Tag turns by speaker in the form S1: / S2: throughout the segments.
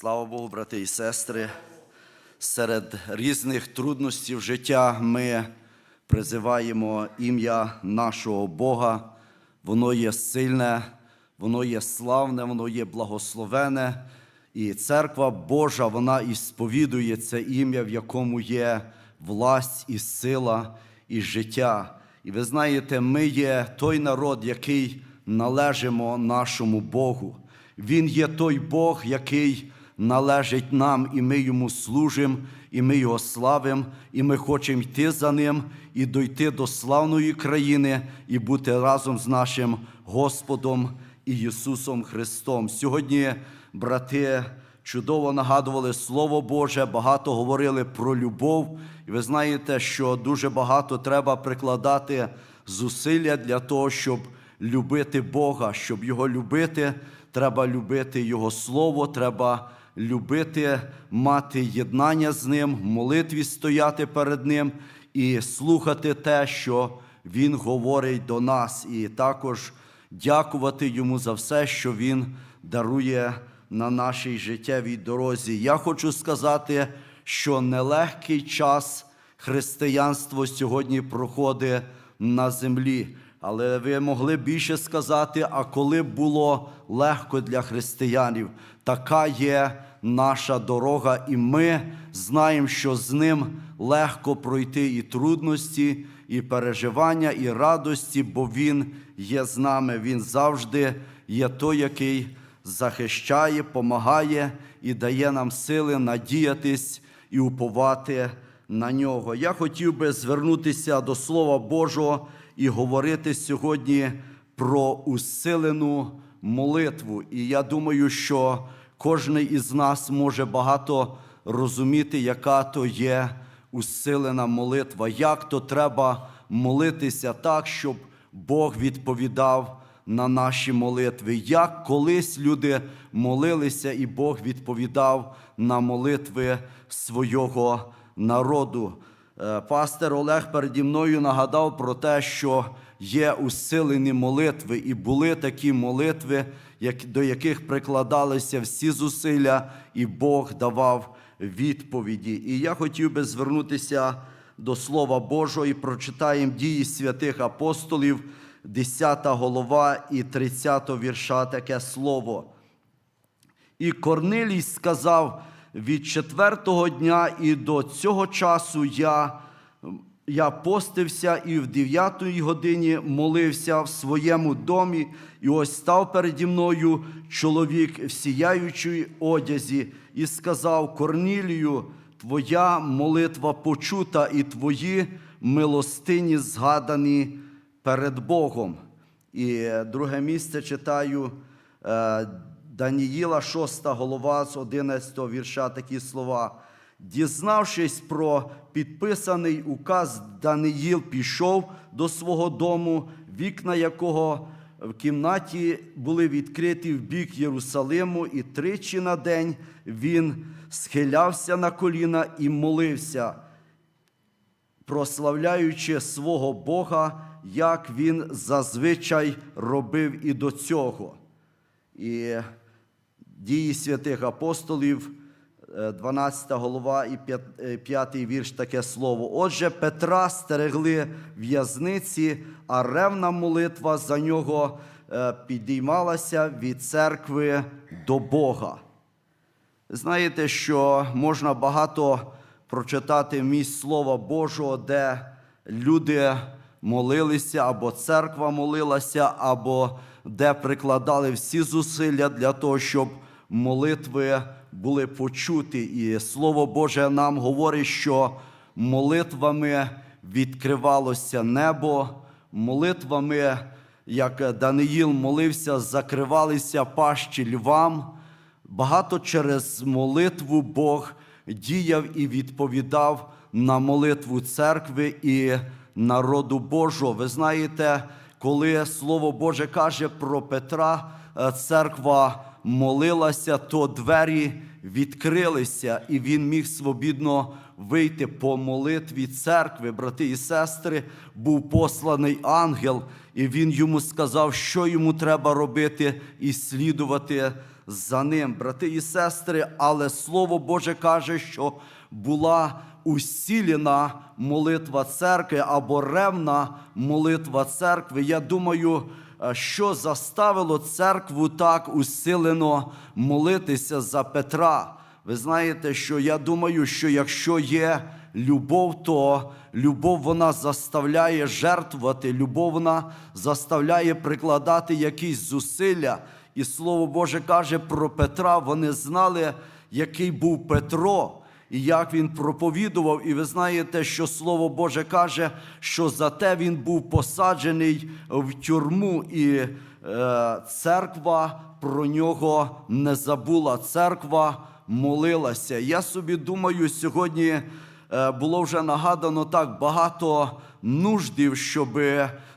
S1: Слава Богу, брати і сестри. Серед різних труднощів життя ми призиваємо ім'я нашого Бога. Воно є сильне, воно є славне, воно є благословене. І церква Божа, вона і сповідує це ім'я, в якому є власть і сила, і життя. І ви знаєте, ми є той народ, який належимо нашому Богу. Він є той Бог, який належить нам, і ми йому служимо, і ми його славимо, і ми хочемо йти за ним і дойти до славної країни і бути разом з нашим Господом і Ісусом Христом. Сьогодні, брати, чудово нагадували Слово Боже, багато говорили про любов. І ви знаєте, що дуже багато треба прикладати зусилля для того, щоб любити Бога, щоб Його любити, треба любити Його Слово, треба любити, мати єднання з Ним, в молитві стояти перед Ним і слухати те, що Він говорить до нас, і також дякувати Йому за все, що Він дарує на нашій життєвій дорозі. Я хочу сказати, що нелегкий час християнство сьогодні проходить на землі. Але ви могли більше сказати, а коли було легко для християнів, така є наша дорога, і ми знаємо, що з ним легко пройти і трудності, і переживання, і радості, бо Він є з нами. Він завжди є той, який захищає, помагає і дає нам сили надіятись і уповати на нього. Я хотів би звернутися до Слова Божого і говорити сьогодні про усилену молитву. І я думаю, що кожен із нас може багато розуміти, яка то є усилена молитва, як то треба молитися так, щоб Бог відповідав на наші молитви. Як колись люди молилися, і Бог відповідав на молитви свого народу. Е, Пастор Олег переді мною нагадав про те, що є усилені молитви, і були такі молитви, до яких прикладалися всі зусилля, і Бог давав відповіді. І я хотів би звернутися до Слова Божого і прочитаємо дії святих апостолів, 10 голова і 30 вірша таке слово. І Корнилій сказав: від четвертого дня і до цього часу я, я постився і в дев'ятої годині молився в своєму домі, і ось став переді мною чоловік в сіяючій одязі, і сказав: Корнілію, твоя молитва почута, і твої милостині згадані перед Богом. І е, друге місце читаю. Даніїла, 6 голова з 11 вірша такі слова. Дізнавшись про підписаний указ, Даниїл пішов до свого дому, вікна якого в кімнаті були відкриті в бік Єрусалиму, і тричі на день він схилявся на коліна і молився, прославляючи свого Бога, як він зазвичай робив і до цього. І дії святих апостолів, е, 12 голова і 5 вірш таке слово. Отже, Петра стерегли в'язниці, а ревна молитва за нього е, підіймалася від церкви до Бога. Знаєте, що можна багато прочитати місць Слова Божого, де люди молилися, або церква молилася, або де прикладали всі зусилля для того, щоб молитви були почуті. І Слово Боже нам говорить, що молитвами відкривалося небо, молитвами, як Даниїл молився, закривалися пащі львам. Багато через молитву Бог діяв і відповідав на молитву церкви і народу Божого. Ви знаєте, коли Слово Боже каже про Петра, е, церква молилася, то двері відкрилися, і він міг свобідно вийти по молитві церкви, брати і сестри, був посланий ангел, і він йому сказав, що йому треба робити і слідувати за ним, брати і сестри, але Слово Боже каже, що була усілена молитва церкви або ревна молитва церкви. Я думаю, що заставило церкву так усилено молитися за Петра. Ви знаєте, що я думаю, що якщо є любов, то любов вона заставляє жертвувати, любов вона заставляє прикладати якісь зусилля. І Слово Боже каже про Петра, вони знали, який був Петро. І як він проповідував, і ви знаєте, що Слово Боже каже, що за те він був посаджений в тюрму, і е, церква про нього не забула. Церква молилася. Я собі думаю, сьогодні е, було вже нагадано так багато нуждів, щоб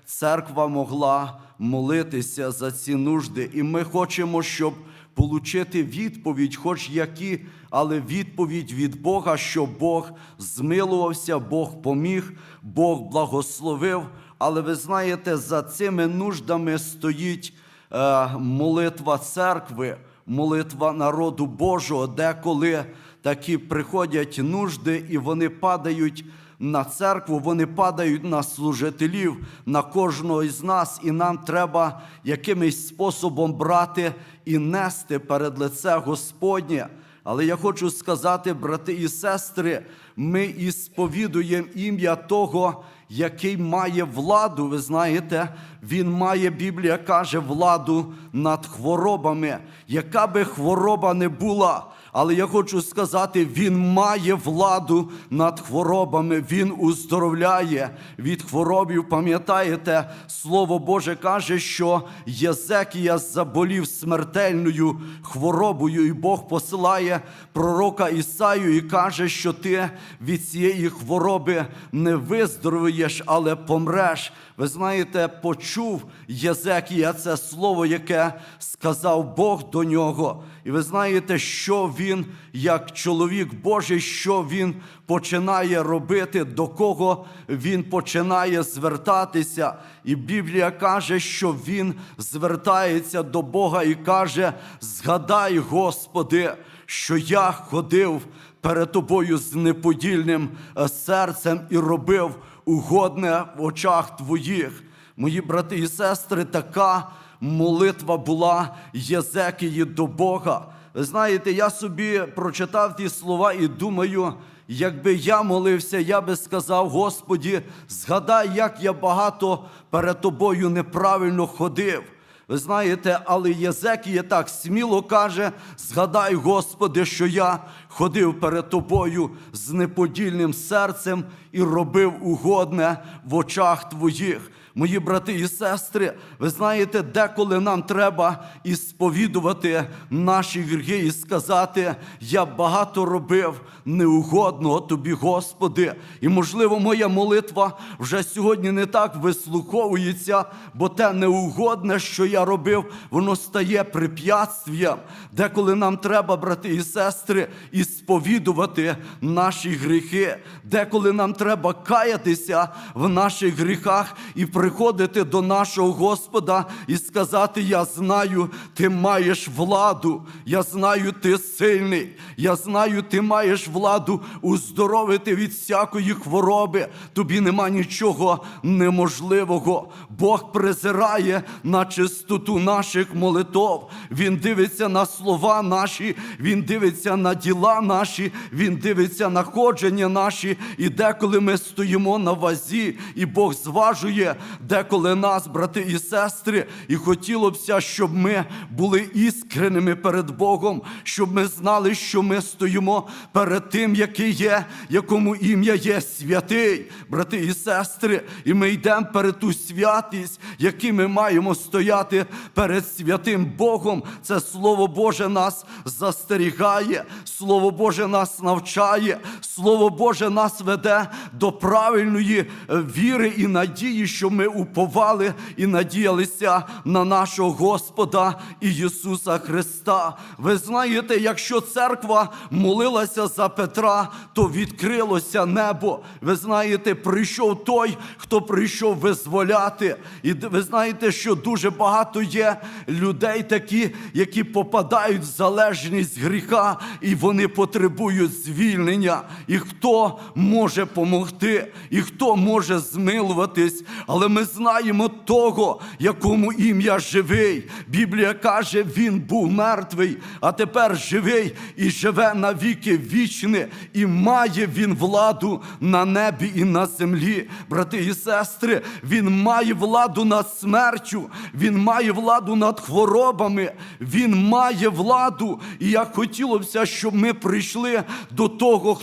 S1: церква могла молитися за ці нужди. І ми хочемо, щоб получити відповідь, хоч які, але відповідь від Бога, що Бог змилувався, Бог поміг, Бог благословив. Але ви знаєте, за цими нуждами стоїть е, молитва церкви, молитва народу Божого, деколи такі приходять нужди, і вони падають на церкву, вони падають на служителів, на кожного із нас, і нам треба якимось способом брати і нести перед лице Господнє. Але я хочу сказати, брати і сестри, ми і сповідуємо ім'я того, який має владу. Ви знаєте, він має, Біблія каже, владу над хворобами. Яка би хвороба не була, але я хочу сказати, він має владу над хворобами, він уздоровляє від хворобів. Пам'ятаєте, Слово Боже каже, що Єзекія заболів смертельною хворобою, і Бог посилає пророка Ісаю і каже, що ти від цієї хвороби не виздоровієш, але помреш. Ви знаєте, почув Єзекія це слово, яке сказав Бог до нього. І ви знаєте, що він, як чоловік Божий, що він починає робити, до кого він починає звертатися. І Біблія каже, що він звертається до Бога і каже: Згадай, Господи, що я ходив перед тобою з неподільним е, серцем і робив угодне в очах твоїх. Мої брати і сестри, така молитва була Єзекії до Бога. Ви знаєте, я собі прочитав ті слова і думаю, якби я молився, я би сказав, Господі, згадай, як я багато перед тобою неправильно ходив. Ви знаєте, але Єзекія так сміло каже: згадай, Господи, що я ходив перед тобою з неподільним серцем і робив угодне в очах твоїх. Мої брати і сестри, ви знаєте, деколи нам треба і сповідувати наші гріхи і сказати: я багато робив неугодного тобі, Господи. І, можливо, моя молитва вже сьогодні не так вислуховується, бо те неугодне, що я робив, воно стає препятствієм. Деколи нам треба, брати і сестри, і сповідувати наші гріхи, деколи нам треба каятися в наших гріхах і приходити до нашого Господа і сказати: Я знаю, ти маєш владу, я знаю, ти сильний, я знаю, ти маєш владу уздоровити від всякої хвороби. Тобі нема нічого неможливого. Бог презирає на чистоту наших молитов. Він дивиться на слова наші, Він дивиться на діла наші, Він дивиться на ходження наші. І деколи ми стоїмо на вазі, і Бог зважує деколи нас, брати і сестри, і хотілося б, щоб ми були іскренними перед Богом, щоб ми знали, що ми стоїмо перед тим, який є, якому ім'я є святий, брати і сестри, і ми йдемо перед ту святість, який ми маємо стояти перед святим Богом. Це Слово Боже нас застерігає, Слово Боже нас навчає, Слово Боже нас веде до правильної е, віри і надії, що ми уповали і надіялися на нашого Господа Ісуса Христа. Ви знаєте, якщо церква молилася за Петра, то відкрилося небо. Ви знаєте, прийшов той, хто прийшов визволяти. І ви знаєте, що дуже багато є людей такі, які попадають в залежність гріха, і вони потребують звільнення. І хто може помогти, і хто може змилуватись. Але ми знаємо того, якому ім'я живий. Біблія каже, він був мертвий, а тепер живий і живе навіки вічне, і має він владу на небі і на землі. Брати і сестри, він має владу над смертю, він має владу над хворобами, він має владу. І як хотілося, щоб ми прийшли до того,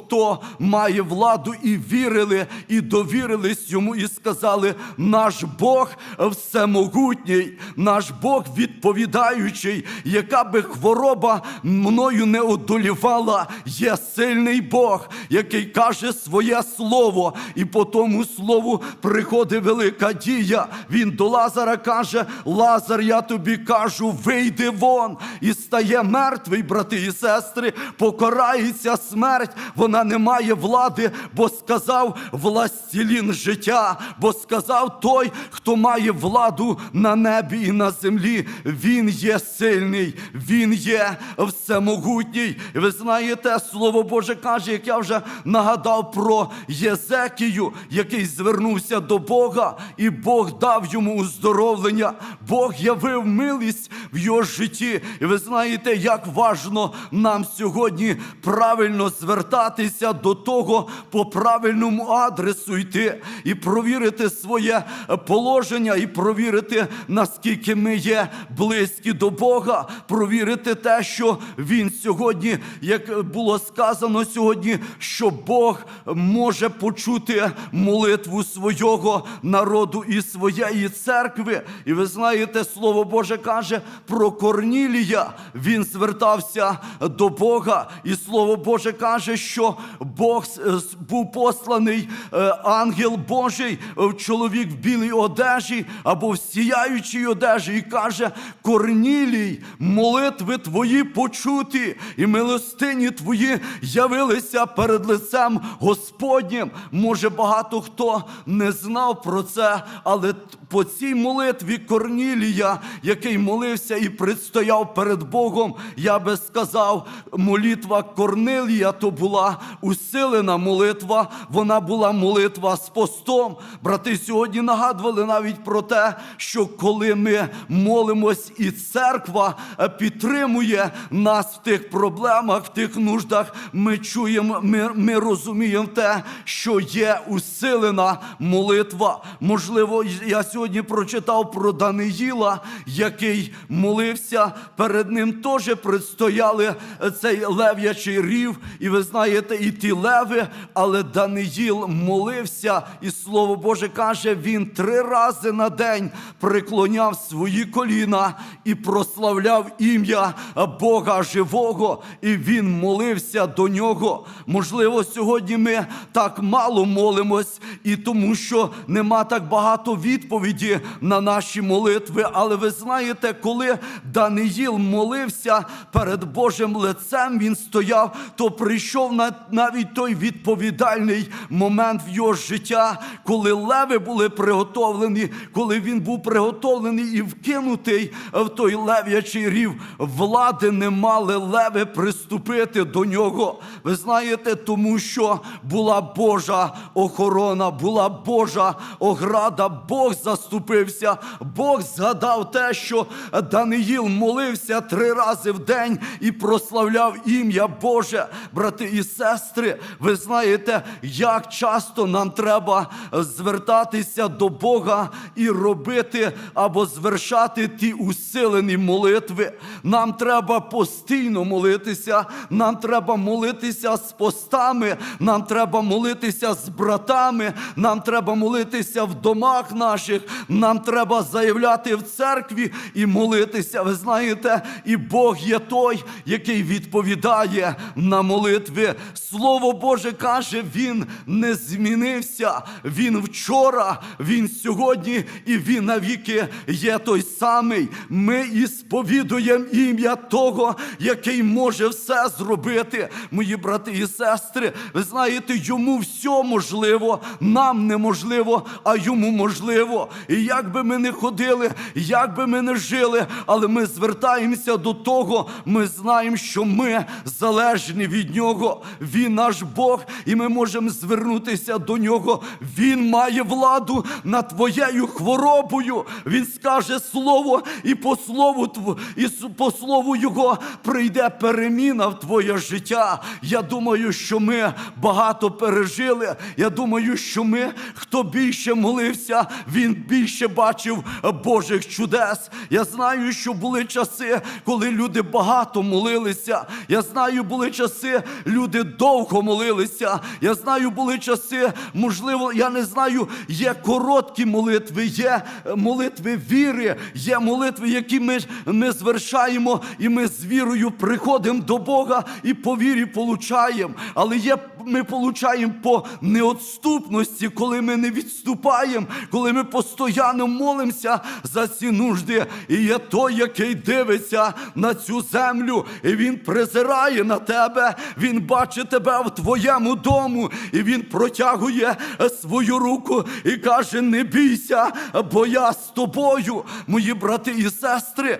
S1: має владу, і вірили, і довірились йому, і сказали: наш Бог всемогутній, наш Бог відповідаючий, яка би хвороба мною не одолівала, є сильний Бог, який каже своє слово, і по тому слову приходить велика дія. Він до Лазара каже: Лазар, я тобі кажу, вийди вон і стає мертвий, брати і сестри, покарається смерть, вона не має влади, бо сказав властілін життя, бо сказав той, хто має владу на небі і на землі. Він є сильний, він є всемогутній. І ви знаєте, слово Боже каже, як я вже нагадав про Єзекію, який звернувся до Бога, і Бог дав йому уздоровлення. Бог явив милість в його житті. І ви знаєте, як важно нам сьогодні правильно звертатися до того по правильному адресу йти і провірити своє положення, і провірити, наскільки ми є близькі до Бога, провірити те, що Він сьогодні, як було сказано сьогодні, що Бог може почути молитву свого народу і своєї церкви. І ви знаєте, Слово Боже каже про Корнілія. Він звертався до Бога, і Слово Боже каже, що Бог с- був посланий е, ангел Божий, е, чоловік в білій одежі або в сіяючій одежі, і каже: Корнілій, молитви твої почуті, і милостині твої явилися перед лицем Господнім. Може, багато хто не знав про це, але по цій молитві Корнілія, який молився і предстояв перед Богом, я би сказав, молитва Корнилія то була усилена молитва, вона була молитва з постом. Брати сьогодні нагадували навіть про те, що коли ми молимось, і церква е, підтримує нас в тих проблемах, в тих нуждах, ми чуємо, ми, ми розуміємо те, що є усилена молитва. Можливо, я сьогодні прочитав про Даниїла, який молився. Перед ним теж предстояли е, цей лев'ячий рів, і ви знаєте, і ті леви, але Даниїл молився, і слово Боже каже, він три рази на день преклоняв свої коліна і прославляв ім'я Бога живого, і він молився до нього. Можливо, сьогодні ми так мало молимось, і тому що нема так багато відповіді на наші молитви. Але ви знаєте, коли Даниїл молився перед Божим лицем, він стояв, то прийшов на- навіть той відповідальний момент в його життя, коли леви були приготовлені, коли він був приготовлений і вкинутий в той лев'ячий рів. Влади не мали леви приступити до нього. Ви знаєте, тому що була Божа охорона, була Божа ограда, Бог заступився, Бог згадав те, що Даниїл молився три рази в день і прославляв ім'я Боже. Брати і сестри, ви знаєте, як часто нам треба звертатися до Бога і робити або звершати ті усилені молитви. Нам треба постійно молитися, нам треба молитися з постами, нам треба молитися з братами, нам треба молитися в домах наших, нам треба заявляти в церкві і молитися. Ви знаєте, і Бог є той, який відповідає на молитви. Слово Боже каже, Він не змінився. Він вчора, Він сьогодні і Він навіки є той самий. Ми і сповідуємо ім'я того, який може все зробити. Мої брати і сестри, ви знаєте, йому все можливо, нам неможливо, а йому можливо. І як би ми не ходили, як би ми не жили, але ми звертаємося до того, ми знаємо, що ми залежні від нього. Він наш Бог, і ми можемо звернутися до нього. Він має владу над твоєю хворобою. Він скаже слово, і по слову і по слову його прийде переміна в твоє життя. Я думаю, що ми багато пережили. Я думаю, що ми, хто більше молився, він більше бачив Божих чудес. Я знаю, що були часи, коли люди багато молилися. Я знаю, були часи, люди довго молилися. Я знаю, були часи, можливо, я не знаю, є короткі молитви, є е, молитви віри, є молитви, які ми, ми звершаємо, і ми з вірою приходимо до Бога і по вірі получаємо. Але є ми получаємо по неотступності, коли ми не відступаємо, коли ми постійно молимося за ці нужди. І є той, який дивиться на цю землю, і він презирає на тебе, він бачить тебе в твоєму дому, і він протягує свою руку і каже: Не бійся, бо я з тобою, мої брати і сестри.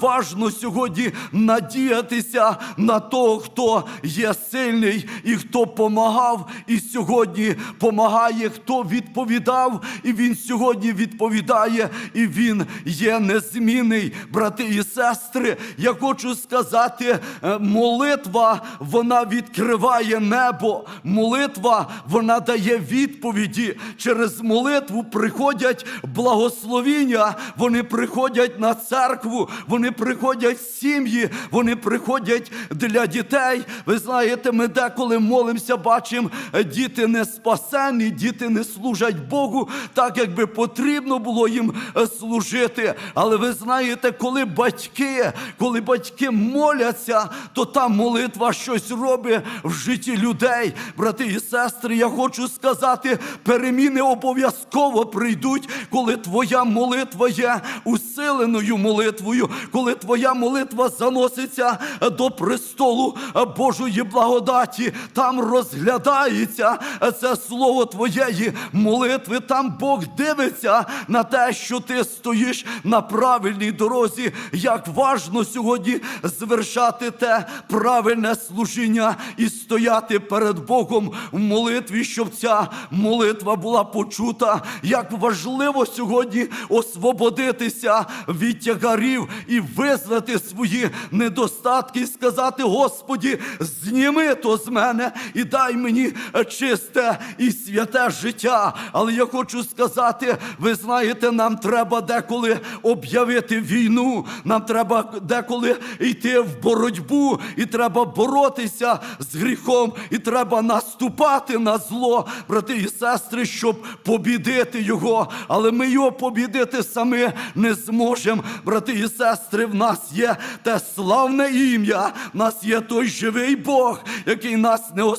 S1: Важно сьогодні надіятися на того, хто є сильний і хто помагав, і сьогодні помагає, хто відповідав, і він сьогодні відповідає, і він є незмінний, брати і сестри. Я хочу сказати, е, молитва вона відкриває небо. Молитва вона дає відповіді. Через молитву приходять благословіння, вони приходять на церкву, вони приходять в сім'ї, вони приходять для дітей. Ви знаєте, ми деколи молимося, бачимо, е, діти не спасені, діти не служать Богу, так як би потрібно було їм е, служити. Але ви знаєте, коли батьки, коли батьки моляться, то та молитва щось робить в житті людей. Брати і сестри, я хочу сказати, переміни обов'язково прийдуть, коли твоя молитва є усиленою молитвою, коли твоя молитва заноситься до престолу Божої благодаті, там розглядається це слово твоєї молитви. Там Бог дивиться на те, що ти стоїш на правильній дорозі. Як важно сьогодні звершати те правильне служіння і стояти перед Богом в молитві, щоб ця молитва була почута. Як важливо сьогодні освободитися від тягарів і визнати свої недостатки, і сказати: Господі, зніми то з мене і дай мені чисте і святе життя. Але я хочу сказати, ви знаєте, нам треба деколи об'явити війну, нам треба деколи йти в боротьбу, і треба боротися з гріхом, і треба наступати на зло, брати і сестри, щоб побідити його. Але ми його побідити самі не зможемо. Брати і сестри, в нас є те славне ім'я, в нас є той живий Бог, який нас не оставляє.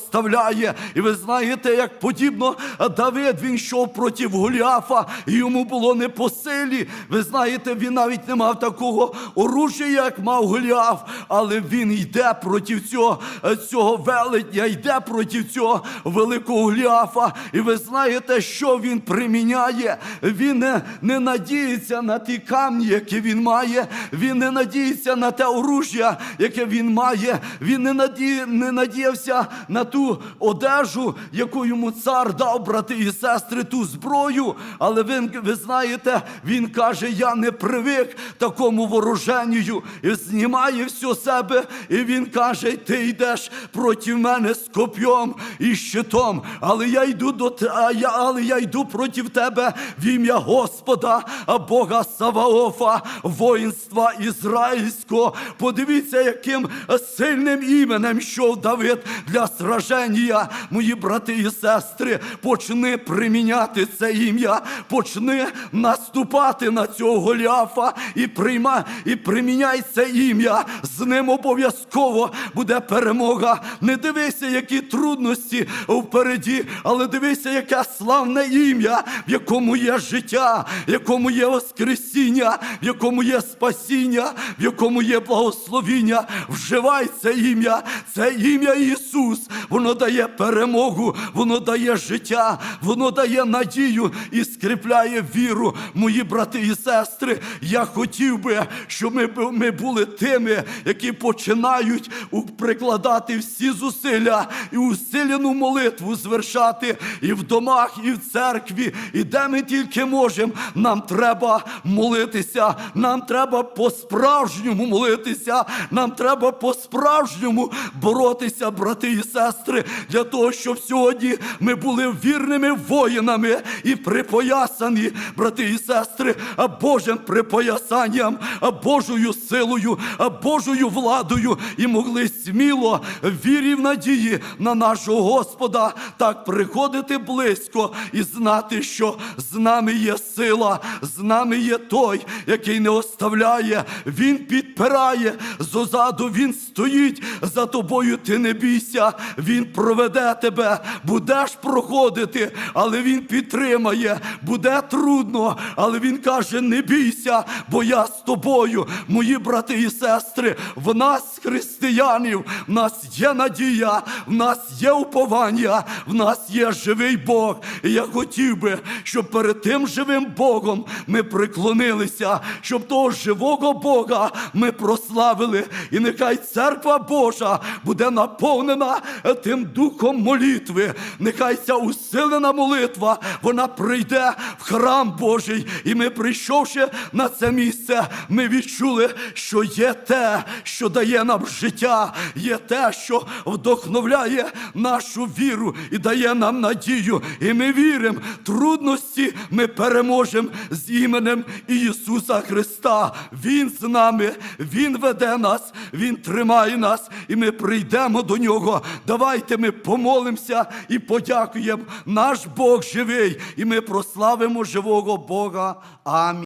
S1: І ви знаєте, як подібно Давид він йшов проти Голіафа, і йому було не по силі. Ви знаєте, він навіть не мав такого оружия, як мав Голіаф, але він йде проти цього, цього велетня, йде проти цього великого Голіафа. І ви знаєте, що він приміняє? Він не, не надіється на ті камні, які він має. Він не надіється на те оружя, яке він має. Він не, наді, не надіявся на ту одежу, яку йому цар дав, брати і сестри, ту зброю. Але він, ви знаєте, він каже: Я не привик такому вороженню. І знімає все себе, і він каже: Ти йдеш проти мене з коп'єм і щитом. Але я йду до я, але я йду проти тебе в ім'я Господа, Бога Саваофа, воїнства ізраїльського. Подивіться, яким сильним іменем йшов Давид для сраження пораження, мої брати і сестри, почни приміняти це ім'я, почни наступати на цього Голіафа і прийма, і приміняй це ім'я. З ним обов'язково буде перемога. Не дивися, які трудності впереді, але дивися, яке славне ім'я, в якому є життя, в якому є воскресіння, в якому є спасіння, в якому є благословіння. Вживай це ім'я, це ім'я Ісус. Воно дає перемогу, воно дає життя, воно дає надію і скріпляє віру. Мої брати і сестри, я хотів би, щоб ми, ми були тими, які починають прикладати всі зусилля і усилену молитву звершати і в домах, і в церкві, і де ми тільки можемо. Нам треба молитися, нам треба по-справжньому молитися, нам треба по-справжньому боротися, брати і сестри, для того, щоб сьогодні ми були вірними воїнами і припоясані, брати і сестри, а Божим припоясанням, а Божою силою, а Божою владою і могли сміло вірі в надії на нашого Господа так приходити близько і знати, що з нами є сила, з нами є той, який не оставляє, він підпирає, зозаду він стоїть за тобою. Ти не бійся, він проведе тебе, будеш проходити, але він підтримає, буде трудно, але він каже: не бійся, бо я з тобою, мої брати і сестри. В нас, християнів, в нас є надія, в нас є уповання, в нас є живий Бог. І я хотів би, щоб перед тим живим Богом ми приклонилися, щоб того живого Бога ми прославили. І нехай церква Божа буде наповнена тим духом молитви. Нехай ця усилена молитва вона прийде в храм Божий. І ми, прийшовши на це місце, ми відчули, що є те, що дає нам життя, є те, що вдохновляє нашу віру і дає нам надію. І ми віримо, трудності ми переможемо з іменем Ісуса Христа. Він з нами, Він веде нас, Він тримає нас, і ми прийдемо до Нього. Давайте ми помолимося і подякуємо. Наш Бог живий, і ми прославимо живого Бога. Амінь.